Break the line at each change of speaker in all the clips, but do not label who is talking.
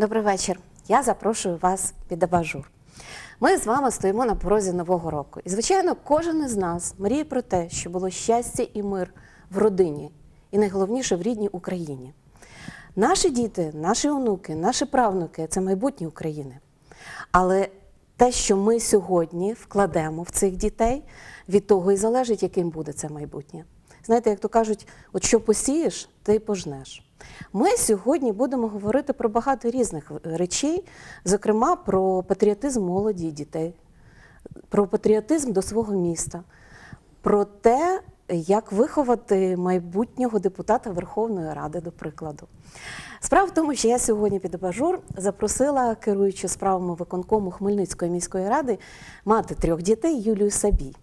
Добрий вечір. Я запрошую вас під абажур. Ми з вами стоїмо на порозі нового року. І, звичайно, кожен із нас мріє про те, що було щастя і мир в родині, і найголовніше в рідній Україні. Наші діти, наші онуки, наші правнуки це майбутнє України. Але те, що ми сьогодні вкладемо в цих дітей, від того і залежить, яким буде це майбутнє. Знаєте, як то кажуть, от що посієш, ти пожнеш. Ми сьогодні будемо говорити про багато різних речей, зокрема про патріотизм молоді і дітей, про патріотизм до свого міста, про те, як виховати майбутнього депутата Верховної Ради, до прикладу. Справа в тому, що я сьогодні під абажур запросила керуючу справами виконкому Хмельницької міської ради мати трьох дітей Юлію Сабій.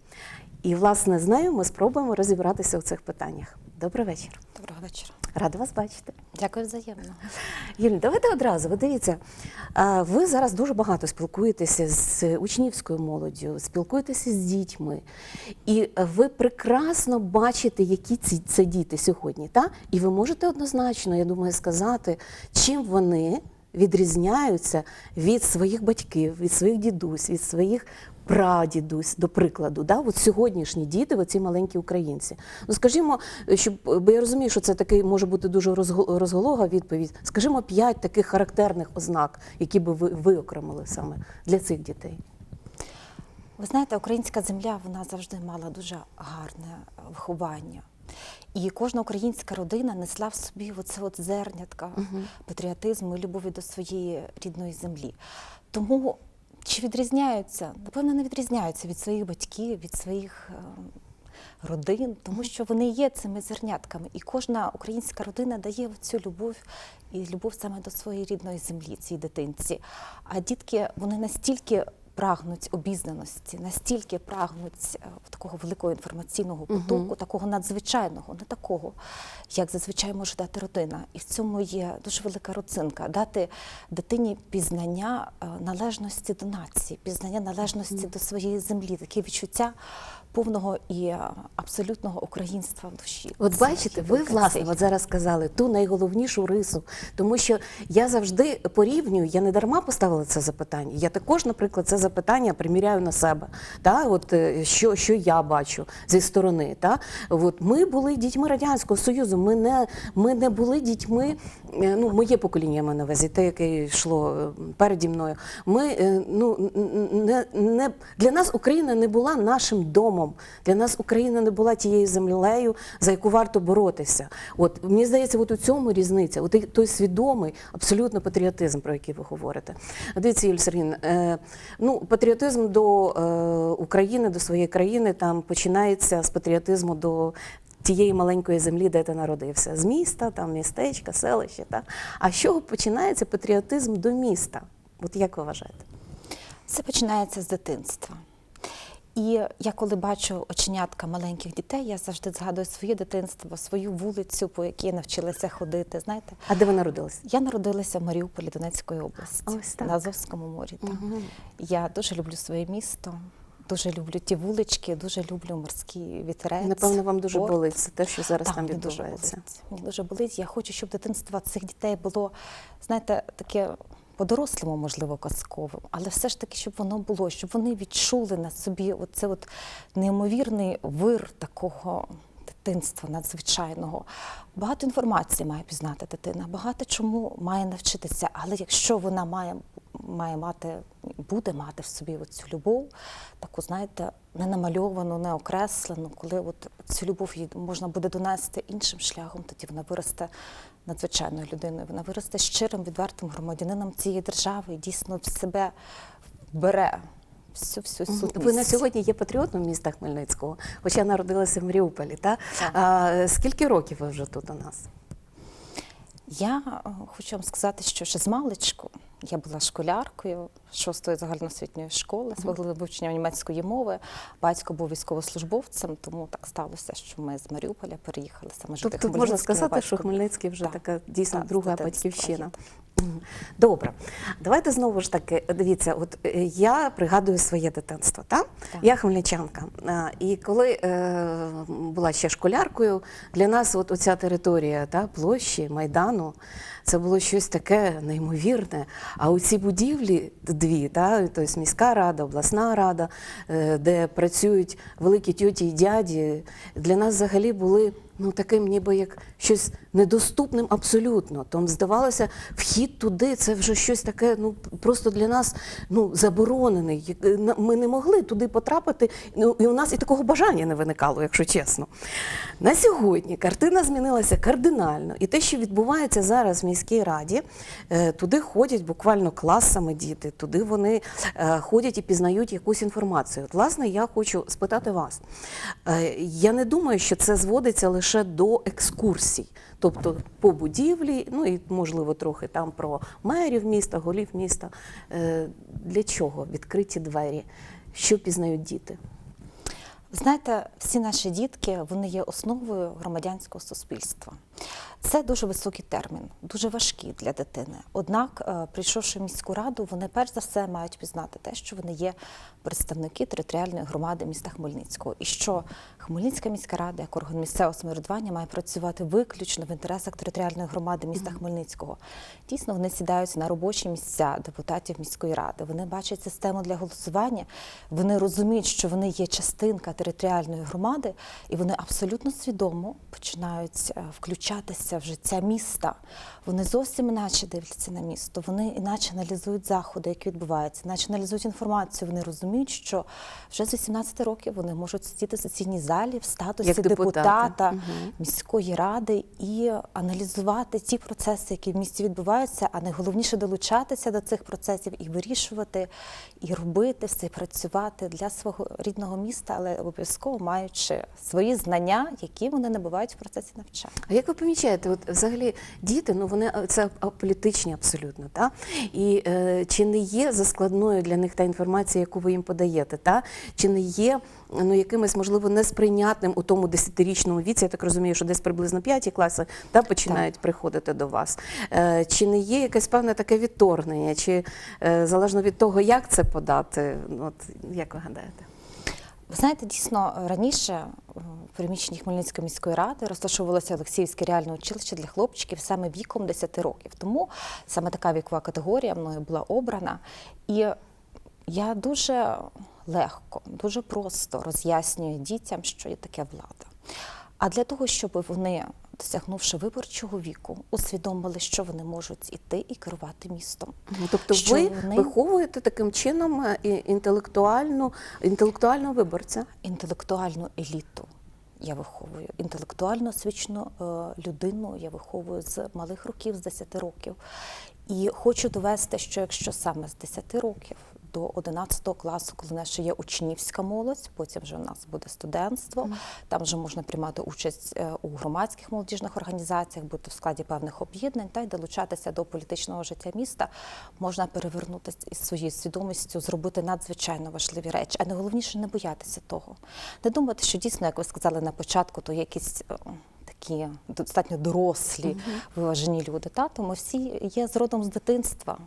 І, власне, з нею ми спробуємо розібратися у цих питаннях. Добрий вечір.
Доброго вечора.
Рада вас бачити.
Дякую взаємно.
Юлі, давайте одразу. Ви дивіться, ви зараз дуже багато спілкуєтеся з учнівською молоддю, спілкуєтеся з дітьми, і ви прекрасно бачите, які ці це діти сьогодні. Та? І ви можете однозначно, я думаю, сказати, чим вони відрізняються від своїх батьків, від своїх дідусь, від своїх прадідусь, до прикладу, да? от сьогоднішні діти, оці маленькі українці. Ну скажімо, щоб бо я розумію, що це такий може бути дуже розго- розголога відповідь. Скажімо, п'ять таких характерних ознак, які би ви виокремили саме для цих дітей.
Ви знаєте, українська земля вона завжди мала дуже гарне виховання. І кожна українська родина несла в собі оце от зернятка патріотизму і любові до своєї рідної землі. Тому чи відрізняються? Напевно, не відрізняються від своїх батьків, від своїх е, родин, тому що вони є цими зернятками. І кожна українська родина дає цю любов і любов саме до своєї рідної землі, цій дитинці. А дітки вони настільки прагнуть обізнаності, настільки прагнуть е, такого великого інформаційного потоку, такого надзвичайного, не такого, як зазвичай може дати родина. І в цьому є дуже велика родзинка. Дати дитині пізнання е, належності до нації, пізнання належності до своєї землі, таке відчуття повного і е, абсолютного українства в душі.
От
Це
бачите, ви власне от зараз сказали ту найголовнішу рису, тому що я завжди порівнюю, я не дарма поставила це запитання. Я також, наприклад, це запитання приміряю на себе. Та? От, е, що, що я бачу зі сторони. Та? От, ми були дітьми Радянського Союзу, ми не, ми не були дітьми, е, ну, моє покоління маю на увазі, те, яке йшло переді мною. Ми, ну, не, не, для нас Україна не була нашим домом, для нас Україна не була тією землею, за яку варто боротися. От мені здається, от у цьому різниця, от той свідомий абсолютно патріотизм, про який ви говорите. Дивіться, Юлія Сергійовна, е, ну патріотизм до е, України, до своєї країни там починається з патріотизму до. Тієї маленької землі, де ти народився, з міста, там містечка, селище. Та? А з чого починається патріотизм до міста? От як ви вважаєте?
Це починається з дитинства. І я коли бачу оченятка маленьких дітей, я завжди згадую своє дитинство, свою вулицю, по якій я навчилася ходити. Знаєте,
А де ви народилися?
я народилася в Маріуполі Донецької області
Ось так.
на Азовському морі. так. Я дуже люблю своє місто, дуже люблю ті вулички, дуже люблю морський вітерець.
Напевно, вам дуже
порт.
болить це те, що зараз
Так,
там
дуже
відбувається.
болить. Мені дуже болить. Я хочу, щоб дитинство цих дітей було, знаєте, таке по-дорослому, можливо, казковим, але все ж таки, щоб воно було, щоб вони відчули на собі оце от неймовірний вир такого. Дитинства надзвичайного. Багато інформації має пізнати дитина, багато чому має навчитися. Але якщо вона має, має мати, буде мати в собі цю любов, таку, знаєте, не намальовану, не окреслену, коли от цю любов їй можна буде донести іншим шляхом, тоді вона виросте надзвичайною людиною. Вона виросте щирим, відвертим громадянином цієї держави і дійсно в себе бере всю всю
Мгм.
сутність.
Ви на сьогодні є патріотом міста Хмельницького, хоча народилися в Маріуполі. Та?
Так.
А, скільки років ви вже тут у нас?
Я е, хочу вам сказати, що ще з маличку я була школяркою шостої загальноосвітньої школи з вивчення німецької мови. Батько був військовослужбовцем, тому так сталося, що ми з Маріуполя переїхали саме жити
Тобто можна сказати,
батько
що Хмельницький вже
Так,
така дійсно
так,
друга батьківщина. Добре, давайте знову ж таки. Дивіться, от е, я пригадую своє дитинство. Та?
Так.
Я хмельничанка. І коли е, була ще школяркою, для нас от оця територія та, площі Майдану. Це було щось таке неймовірне. А у ці будівлі дві, та, тобто міська рада, обласна рада, е, де працюють великі тьоті і дяді, для нас взагалі були ну, таким ніби як щось недоступним абсолютно. Тому здавалося, вхід туди це вже щось таке, ну просто для нас ну, заборонений. Як- е, Ми не могли туди потрапити, ну, і у нас і такого бажання не виникало, якщо чесно. На сьогодні картина змінилася кардинально. І те, що відбувається зараз в міській раді, е, туди ходять буквально класами діти, туди вони е, ходять і пізнають якусь інформацію. От, власне, я хочу спитати вас. Я не думаю, що це зводиться лише до екскурсій, тобто по будівлі, ну і можливо трохи там про мерів міста, голів міста. Е, Для чого відкриті двері? Що пізнають діти?
Знаєте, всі наші дітки вони є основою громадянського суспільства. Це дуже високий термін, дуже важкий для дитини. Однак, е, прийшовши в міську раду, вони перш за все мають пізнати те, що вони є представники територіальної громади міста Хмельницького, і що Хмельницька міська рада, як орган місцевого самоврядування, має працювати виключно в інтересах територіальної громади міста Хмельницького. Дійсно, вони сідають на робочі місця депутатів міської ради. Вони бачать систему для голосування. Вони розуміють, що вони є частинка територіальної громади, і вони абсолютно свідомо починають е, включатися в життя міста. Вони зовсім іначе дивляться на місто. Вони іначе аналізують заходи, які відбуваються, іначе аналізують інформацію. Вони розуміють, що вже з 18 років вони можуть сидіти в сесійній залі в статусі
Як депутати.
депутата
Мгм.
міської ради і аналізувати ті процеси, які в місті відбуваються, а найголовніше долучатися до цих процесів і вирішувати, і робити все, працювати для свого рідного міста, але обов'язково маючи свої знання, які вони набувають в процесі навчання.
А як ви помічаєте, от взагалі діти, ну вони це аполітичні абсолютно, та? І е, чи не є заскладною для них та інформація, яку ви їм подаєте, та? Чи не є ну, якимось, можливо, несприйнятним у тому десятирічному віці, я так розумію, що десь приблизно п'яті класи та, починають приходити до вас. Е, чи не є якесь певне таке відторгнення, чи е, залежно від того, як це подати, ну, от, як ви гадаєте?
Ви знаєте, дійсно раніше в приміщенні Хмельницької міської ради розташовувалося Олексіївське реальне училище для хлопчиків саме віком 10 років. Тому саме така вікова категорія мною була обрана. І я дуже легко, дуже просто роз'яснюю дітям, що є таке влада. А для того, щоб вони, досягнувши виборчого віку, усвідомили, що вони можуть іти і керувати містом.
Тобто
Що
ви
вони-
виховуєте таким чином е, інтелектуальну, інтелектуального виборця.
інтелектуальну еліту. Я виховую інтелектуально освічену е, людину. Я виховую з малих років, з 10 років. І хочу довести, що якщо саме з 10 років до 11 класу, коли в нас ще є учнівська молодь, потім вже у нас буде студентство, там вже можна приймати участь е, у громадських молодіжних організаціях, бути в складі певних об'єднань та й долучатися до політичного життя міста, можна перевернути із своєю свідомістю, зробити надзвичайно важливі речі. А найголовніше не боятися того. Не думати, що дійсно, як ви сказали на початку, то якісь. е, Такі достатньо дорослі, виважені люди. Та? То ми всі є з родом з дитинства.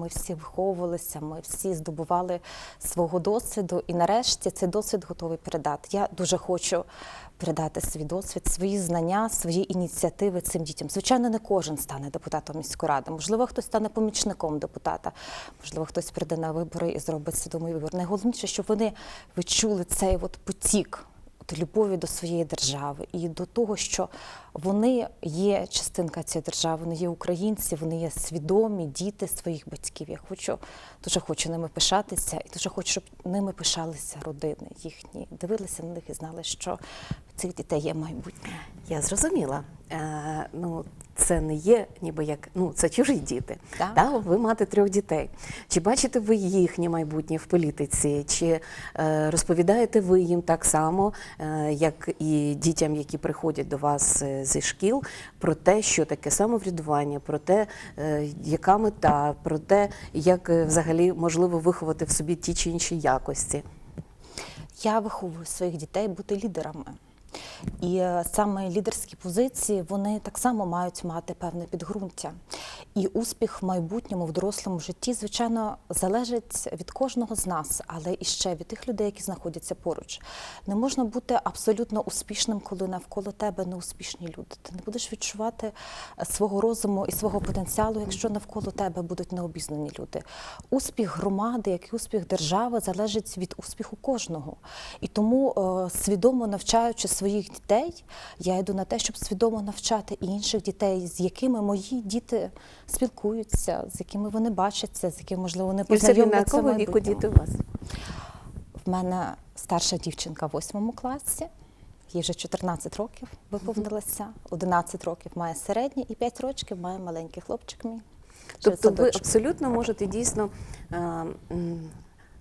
Ми всі виховувалися, ми всі здобували свого досвіду, і нарешті цей досвід готовий передати. Я дуже хочу передати свій досвід, свої знання, свої ініціативи цим дітям. Звичайно, не кожен стане депутатом міської ради. Можливо, хтось стане помічником депутата, можливо, хтось прийде на вибори і зробить свідомий вибір. Найголовніше, щоб вони відчули цей от потік любові до своєї держави і до того, що вони є частинка цієї держави, вони є українці, вони є свідомі діти своїх батьків. Я хочу дуже хочу ними пишатися, і дуже хочу, щоб ними пишалися родини їхні, дивилися на них і знали, що цих дітей є майбутнє.
Я зрозуміла. Е, ну, це не є ніби як ну це чужі діти.
Так.
Та? Ви мати трьох дітей. Чи бачите ви їхнє майбутнє в політиці? Чи е, розповідаєте ви їм так само, е, як і дітям, які приходять до вас е, зі шкіл, про те, що таке самоврядування, про те, е, яка мета, про те, як е, взагалі можливо виховати в собі ті чи інші якості?
Я виховую своїх дітей бути лідерами. І е, саме лідерські позиції вони так само мають мати певне підґрунтя. І успіх в майбутньому, в дорослому житті, звичайно, залежить від кожного з нас, але і ще від тих людей, які знаходяться поруч. Не можна бути абсолютно успішним, коли навколо тебе неуспішні люди. Ти не будеш відчувати е, свого розуму і свого потенціалу, якщо навколо тебе будуть необізнані люди. Успіх громади, як і успіх держави, залежить від успіху кожного. І тому, е, свідомо навчаючи своїх дітей, я йду на те, щоб свідомо навчати інших дітей, з якими мої діти спілкуються, з якими вони бачаться, з якими можливо вони познайомляться. в
якого віку діти у вас?
В мене старша дівчинка в восьмому класі. Їй вже 14 років виповнилося, 11 років має середній і 5 років має маленький хлопчик мій.
Тобто ви абсолютно можете дійсно е,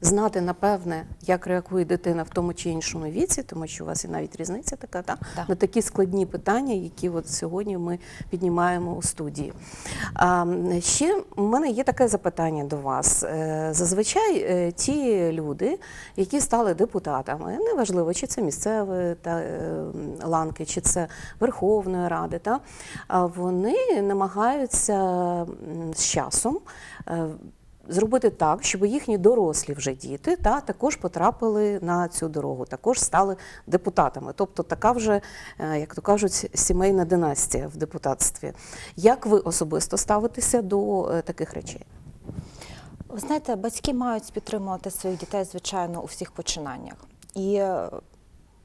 знати, напевне, як реагує дитина в тому чи іншому віці, тому що у вас і навіть різниця така, та?
Так.
на такі складні питання, які от сьогодні ми піднімаємо у студії. А, ще в мене є таке запитання до вас. Е, Зазвичай е, ті люди, які стали депутатами, неважливо, чи це місцеві та, е, ланки, чи це Верховної Ради, та, вони намагаються з часом. Зробити так, щоб їхні дорослі вже діти та також потрапили на цю дорогу, також стали депутатами. Тобто така вже, е, як то кажуть, сімейна династія в депутатстві. Як ви особисто ставитеся до е, таких речей?
Ви знаєте, батьки мають підтримувати своїх дітей, звичайно, у всіх починаннях. І е,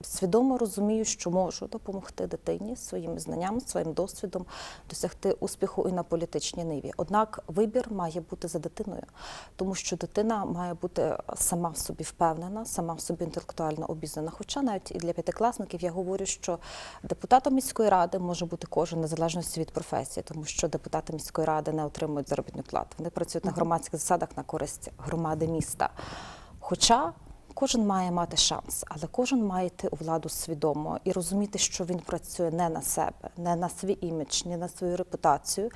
свідомо розумію, що можу допомогти дитині своїми знаннями, своїм досвідом досягти успіху і на політичній ниві. Однак вибір має бути за дитиною, тому що дитина має бути сама в собі впевнена, сама в собі інтелектуально обізнана. Хоча навіть і для п'ятикласників я говорю, що депутатом міської ради може бути кожен незалежно від професії, тому що депутати міської ради не отримують заробітну плату. Вони працюють на громадських засадах на користь громади міста. Хоча Кожен має мати шанс, але кожен має йти у владу свідомо і розуміти, що він працює не на себе, не на свій імідж, не на свою репутацію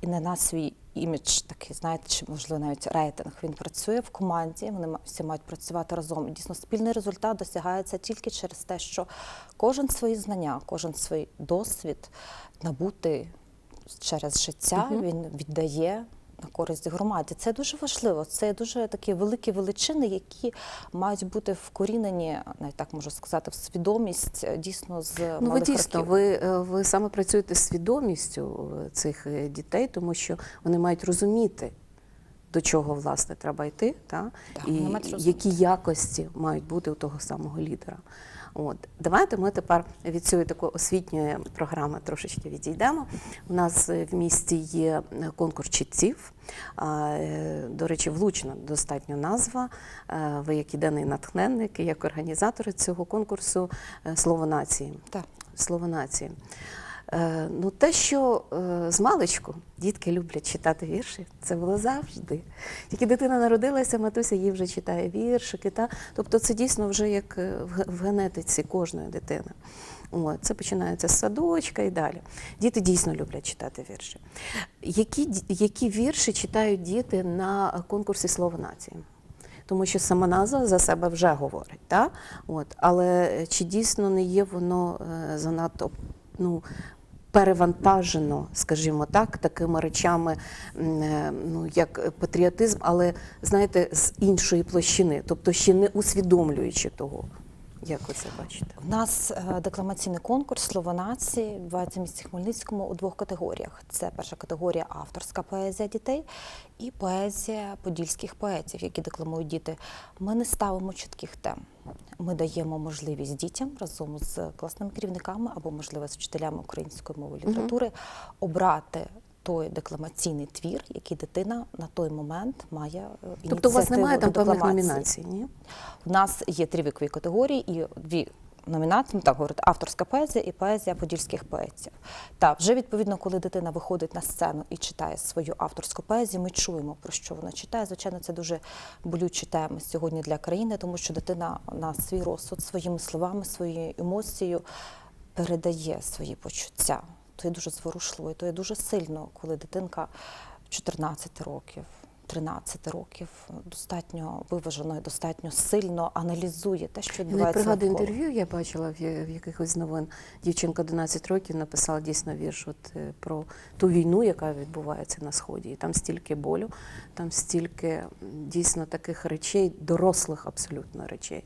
і не на свій імідж, такий, знаєте, чи можливо навіть рейтинг. Він працює в команді, вони всі мають працювати разом. І дійсно, спільний результат досягається тільки через те, що кожен свої знання, кожен свій досвід набути через життя він віддає на користь громаді. Це дуже важливо. Це дуже такі великі величини, які мають бути вкорінені, навіть так можу сказати, в свідомість е, дійсно з
Ну, ви дійсно,
років.
ви, е, ви саме працюєте з свідомістю е, цих дітей, тому що вони мають розуміти, до чого власне треба йти, та?
Так,
і які якості мають бути у того самого лідера. От давайте ми тепер від цієї такої освітньої програми трошечки відійдемо. У нас е, в місті є е, конкурс читців. Е, До речі, влучна достатньо назва. Ви як єдиний натхненник, як організатори цього конкурсу Слово нації
Так.
слово нації. Е, ну, те, що е, з маличку дітки люблять читати вірші, це було завжди. Тільки дитина народилася, матуся їй вже читає віршики. Та? Тобто це дійсно вже як е, в генетиці кожної дитини. От, це починається з садочка і далі. Діти дійсно люблять читати вірші. Які, які вірші читають діти на конкурсі Слово нації? Тому що сама назва за себе вже говорить. Та? От. Але чи дійсно не є воно занадто ну, перевантажено, скажімо так, такими речами, е, ну, як патріотизм, але знаєте, з іншої площини, тобто ще не усвідомлюючи того. Як ви це бачите?
У нас е, декламаційний конкурс Слово нації відбувається в місті Хмельницькому у двох категоріях. Це перша категорія авторська поезія дітей і поезія подільських поетів, які декламують діти. Ми не ставимо чітких тем. Ми даємо можливість дітям разом з класними керівниками або, можливо, з вчителями української мови літератури обрати той декламаційний твір, який дитина на той момент має е,
Тобто у вас немає там певних номінацій, ні?
У нас є три вікові категорії і дві номінації, ну, так говорити, авторська поезія і поезія подільських поетів. Так, вже відповідно, коли дитина виходить на сцену і читає свою авторську поезію, ми чуємо, про що вона читає. Звичайно, це дуже болючі теми сьогодні для країни, тому що дитина на свій розсуд своїми словами, своєю емоцією передає свої почуття. То є дуже зворушливо, і то є дуже сильно, коли дитинка 14 років 13 років достатньо виважено і достатньо сильно аналізує те, що
Я навіть пригадую інтерв'ю, я бачила в, якихось новин. Дівчинка 11 років написала дійсно вірш от, е, про ту війну, яка відбувається на сході. І там стільки болю, там стільки дійсно таких речей, дорослих абсолютно речей.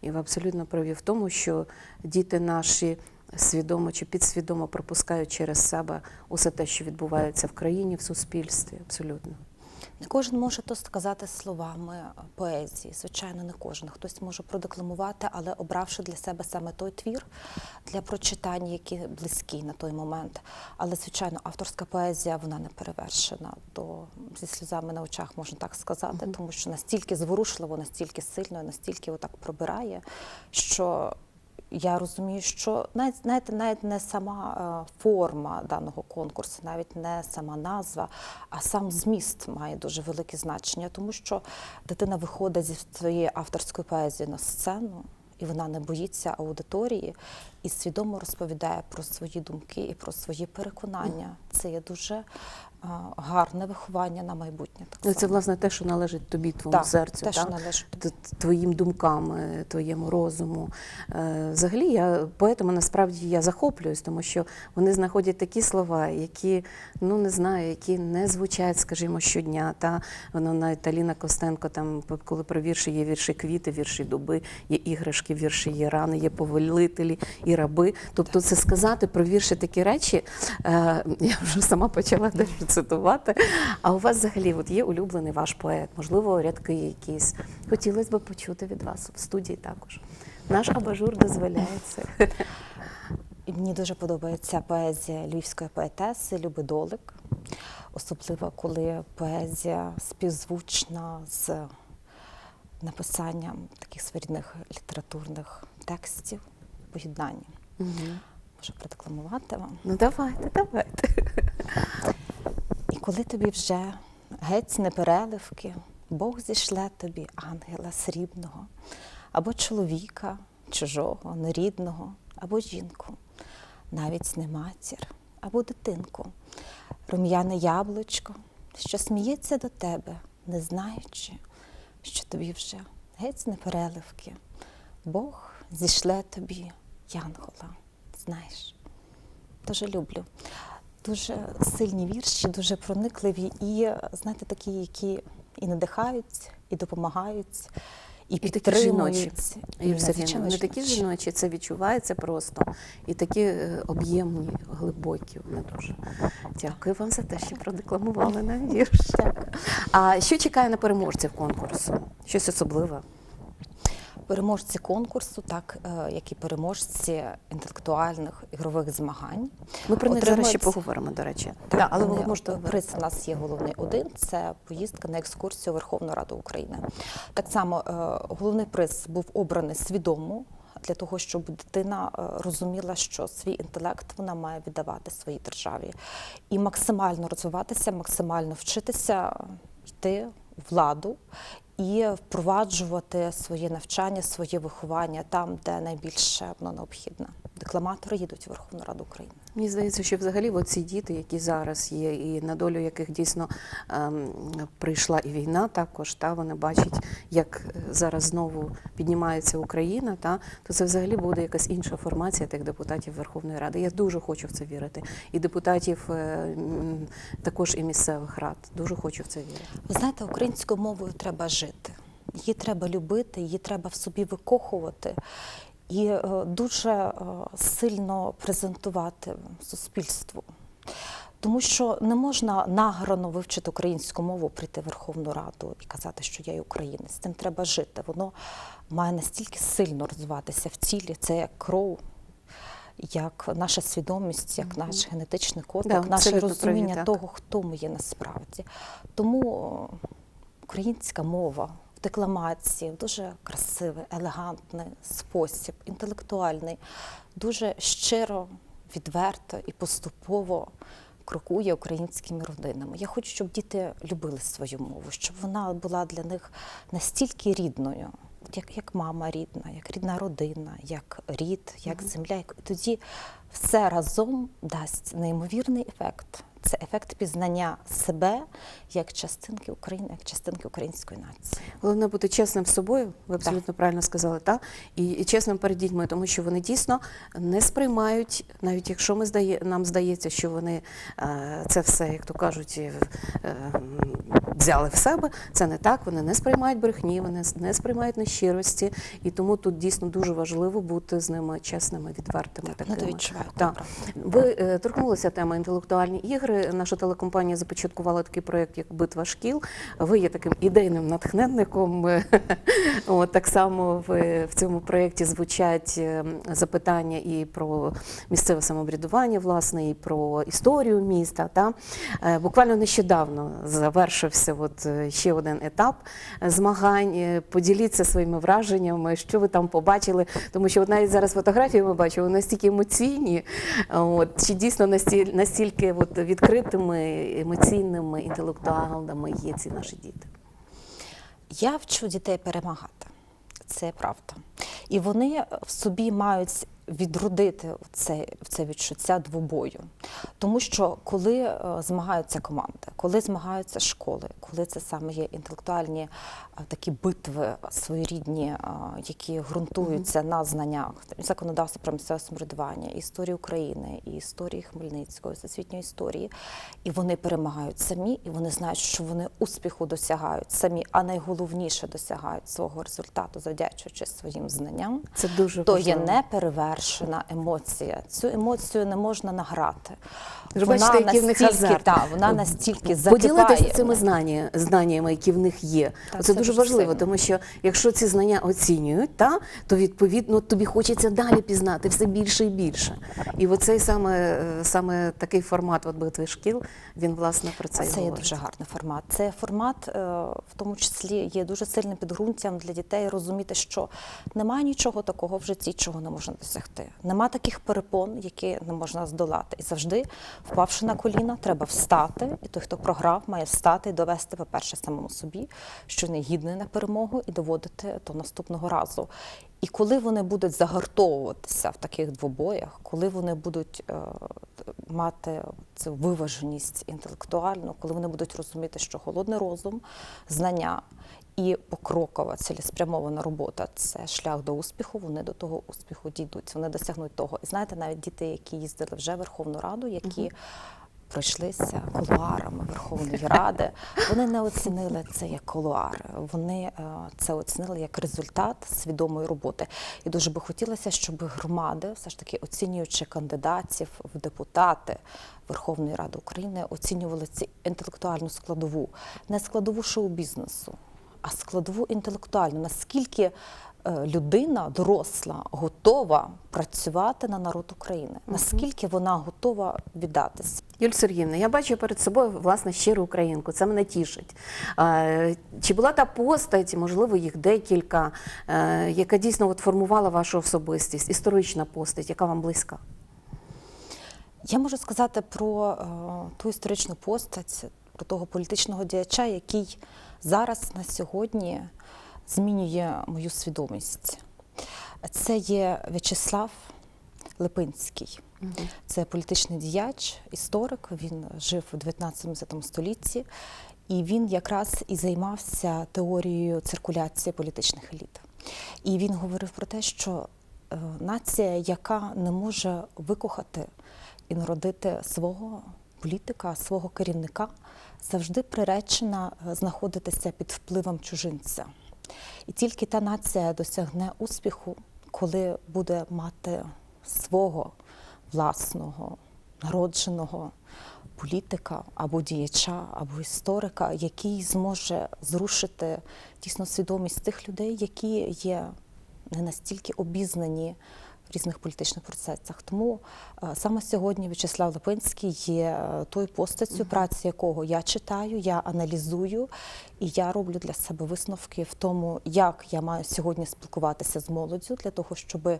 І ви абсолютно праві в тому, що діти наші свідомо чи підсвідомо пропускають через себе усе те, що відбувається в країні, в суспільстві. Абсолютно.
Не кожен може то сказати словами поезії. Звичайно, не кожен. Хтось може продекламувати, але обравши для себе саме той твір для прочитання, який близький на той момент. Але, звичайно, авторська поезія вона не перевершена. То зі сльозами на очах можна так сказати, тому що настільки зворушливо, настільки сильно, настільки отак пробирає, що. Я розумію, що навіть знаєте, навіть не сама е, форма даного конкурсу, навіть не сама назва, а сам зміст має дуже велике значення, тому що дитина виходить зі своєї авторської поезії на сцену, і вона не боїться аудиторії і свідомо розповідає про свої думки і про свої переконання. Це є дуже гарне виховання на майбутнє. Так
Ну, це власне те, що належить тобі, твоєму
Так,
серцю,
те, що
так?
належить
твоїм думкам, е, твоєму розуму. Е, Взагалі, я поетами насправді я захоплююсь, тому що вони знаходять такі слова, які ну не знаю, які не звучать, скажімо, щодня. Та воно навіть Таліна Костенко, там коли про вірші є вірші квіти, вірші дуби, є іграшки, вірші є рани, є повелителі і раби. Тобто, це сказати про вірші такі речі, е, я вже сама почала дещо цитувати. А у вас взагалі от є улюблений ваш поет, можливо, рядки якісь. Хотілося б почути від вас в студії також. Наш абажур дозволяє це.
І мені дуже подобається поезія львівської поетеси Люби Долик, особливо коли поезія співзвучна з написанням таких своєрідних літературних текстів, поєднання. Можу продекламувати вам.
Ну давайте, давайте.
Коли тобі вже геть не переливки, Бог зішле тобі ангела срібного, або чоловіка, чужого, нерідного, або жінку, навіть не матір, або дитинку, рум'яне яблучко, що сміється до тебе, не знаючи, що тобі вже геть не переливки, Бог зішле тобі янгола, знаєш. Дуже люблю. Дуже сильні вірші, дуже проникливі і, знаєте, такі, які і надихають, і допомагають, і,
І такі жіночі.
І,
Сергіївна, такі
жіночі.
жіночі, це відчувається просто. І такі е, об'ємні, глибокі. Вони дуже. Дякую вам за те, що продекламували нам вірш. А що чекає на переможців конкурсу? Щось особливе?
Переможці конкурсу, так е, як і переможці інтелектуальних ігрових змагань.
Ми про них зараз ще поговоримо, до речі.
Так,
Да, але ви можете
приз у нас є головний один це поїздка на екскурсію у Верховну Раду України. Так само е, головний приз був обраний свідомо. Для того щоб дитина е, розуміла, що свій інтелект вона має віддавати своїй державі і максимально розвиватися, максимально вчитися, йти в владу і впроваджувати своє навчання, своє виховання там, де найбільше воно необхідне. Декламатори їдуть у Верховну Раду України.
Мені здається, що взагалі ці діти, які зараз є, і на долю яких дійсно ем, прийшла і війна, також та вони бачать, як зараз знову піднімається Україна, та то це взагалі буде якась інша формація тих депутатів Верховної Ради. Я дуже хочу в це вірити. І депутатів е, також і місцевих рад. Дуже хочу в це вірити.
Ви знаєте, українською мовою треба жити. Її треба любити, її треба в собі викохувати і е, дуже е, сильно презентувати суспільству. Тому що не можна награно вивчити українську мову, прийти в Верховну Раду і казати, що я є українець. З цим треба жити. Воно має настільки сильно розвиватися в тілі, це як кров, як наша свідомість, як наш генетичний код,
Да,
як наше розуміння того, хто ми є насправді. Тому українська мова в декламації в дуже красивий, елегантний спосіб, інтелектуальний, дуже щиро, відверто і поступово крокує українськими родинами. Я хочу, щоб діти любили свою мову, щоб вона була для них настільки рідною. Як, як мама рідна, як рідна родина, як рід, як земля. І тоді все разом дасть неймовірний ефект. Це ефект пізнання себе як частинки України, як частинки української нації.
Головне бути чесним з собою, ви абсолютно правильно сказали, та? І, чесним перед дітьми, тому що вони дійсно не сприймають, навіть якщо ми здає, нам здається, що вони е, це все, як то кажуть, е, взяли в себе. Це не так. Вони не сприймають брехні, вони не сприймають нещирості. І тому тут дійсно дуже важливо бути з ними чесними, відвертими.
Вони
такими.
то відчувають,
Так. Ви е, торкнулися теми інтелектуальні ігри. Наша телекомпанія започаткувала такий проєкт, як Битва шкіл. Ви є таким ідейним натхненником. Так само в, цьому проєкті звучать е, запитання і про місцеве самоврядування, власне, і про історію міста. Та Е, буквально нещодавно завершився е, ще один етап змагань. Поділіться своїми враженнями, що ви там побачили, тому що от навіть зараз фотографії ми бачимо настільки емоційні. Чи дійсно настіль, настільки от відкритими, емоційними інтелектуалами є ці наші діти?
Я вчу дітей перемагати. Це правда. І вони в собі мають відродити це, це відчуття двобою. Тому що коли е, змагаються команди, коли змагаються школи, коли це саме є інтелектуальні е, такі битви своєрідні, е, які ґрунтуються на знаннях законодавства про місцеве самоврядування, історії України, і історії Хмельницької, всесвітньої історії, і вони перемагають самі, і вони знають, що вони успіху досягають самі, а найголовніше досягають свого результату, завдячуючи своїм знанням.
Це дуже
То є
важливо.
Неперевершена емоція. Цю емоцію не можна награти.
Бачите, який в них азарт.
та, вона настільки
Поділитися цими знання, знаннями, які в них є.
Так,
це
це
дуже важливо,
сильно.
тому що якщо ці знання оцінюють, та, то відповідно тобі хочеться далі пізнати все більше і більше. І оцей саме, е, саме такий формат от битви шкіл, він власне про це,
Це є дуже гарний формат. Це формат, е, в тому числі, є дуже сильним підґрунтям для дітей розуміти, що немає нічого такого в житті, чого не можна досягти. Нема таких перепон, які не можна здолати. І завжди, впавши на коліна, треба встати. І той, хто програв, має встати і довести, по-перше, самому собі, що не гідний на перемогу, і доводити до наступного разу. І коли вони будуть загартовуватися в таких двобоях, коли вони будуть е, мати цю виваженість інтелектуальну, коли вони будуть розуміти, що холодний розум, знання і покрокова цілеспрямована робота це шлях до успіху. Вони до того успіху дійдуть. Вони досягнуть того. І знаєте, навіть діти, які їздили вже в Верховну Раду, які пройшлися кулуарами Верховної Ради. Вони не оцінили це як кулуари. Вони е, це оцінили як результат свідомої роботи. І дуже би хотілося, щоб громади, все ж таки оцінюючи кандидатів в депутати Верховної Ради України, оцінювали ці інтелектуальну складову, не складову шоу-бізнесу, а складову інтелектуальну. Наскільки е, людина доросла готова працювати на народ України? Наскільки вона готова віддатися?
Юль Сергіївна, я бачу перед собою власне щиру українку. Це мене тішить. Чи була та постать, можливо, їх декілька, е, яка дійсно от формувала вашу особистість, історична постать, яка вам близька?
Я можу сказати про е, ту історичну постать, про того політичного діяча, який зараз на сьогодні змінює мою свідомість. Це є В'ячеслав Липинський. Це політичний діяч, історик. Він жив у 19 столітті, і він якраз і займався теорією циркуляції політичних еліт. І він говорив про те, що е, нація, яка не може викохати і народити свого політика, свого керівника, завжди приречена е, знаходитися під впливом чужинця. І тільки та нація досягне успіху, коли буде мати свого власного народженого політика або діяча, або історика, який зможе зрушити дійсно свідомість тих людей, які є не настільки обізнані в різних політичних процесах. Тому е, саме сьогодні В'ячеслав Липинський є е, тою постаттю, праці якого я читаю, я аналізую і я роблю для себе висновки в тому, як я маю сьогодні спілкуватися з молоддю для того, щоб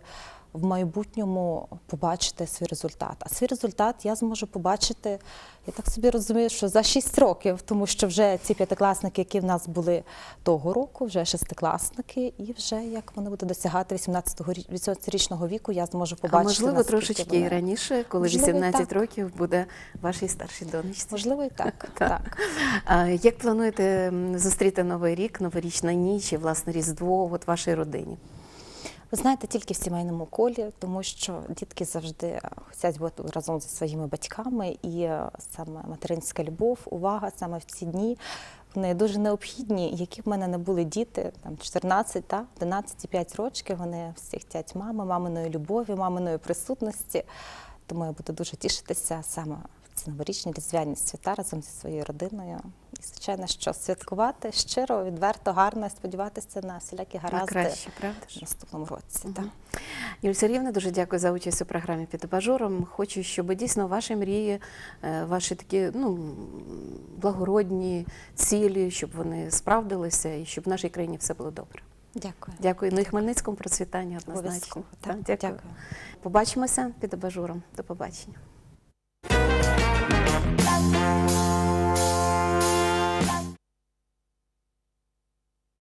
в майбутньому побачити свій результат. А свій результат я зможу побачити, я так собі розумію, що за 6 років, тому що вже ці п'ятикласники, які в нас були того року, вже шестикласники, і вже як вони будуть досягати 18-річного віку, я зможу побачити.
а можливо, трошечки і
вони-
раніше, коли
Можливо,
18
так.
років буде вашій старшій донечці.
Можливо, і. Так.
так. А як плануєте зустріти новий рік, новорічна ніч і власне Різдво от вашій родині?
Ви знаєте, тільки в сімейному колі, тому що дітки завжди хочуть бути разом зі своїми батьками, і е, саме материнська любов, увага саме в ці дні. Вони дуже необхідні, які в мене не були діти, там 14, та, 11 і 5 років, вони всі хочуть мами, маминої любові, маминої присутності. Тому я буду дуже тішитися саме в ці новорічні різдвяні свята разом зі своєю родиною. І, звичайно, що святкувати щиро, відверто, гарно, і сподіватися на всілякі гаразди
Найкраще, правда
в наступному році.
Мгм.
Так.
Юлія Сергіївна, дуже дякую за участь у програмі під абажуром. Хочу, щоб дійсно ваші мрії, е, ваші такі ну, благородні цілі, щоб вони справдилися і щоб в нашій країні все було добре.
Дякую.
Дякую. Ну і Хмельницькому процвітання однозначно. Так,
Так,
дякую.
дякую.
Побачимося під абажуром. До побачення.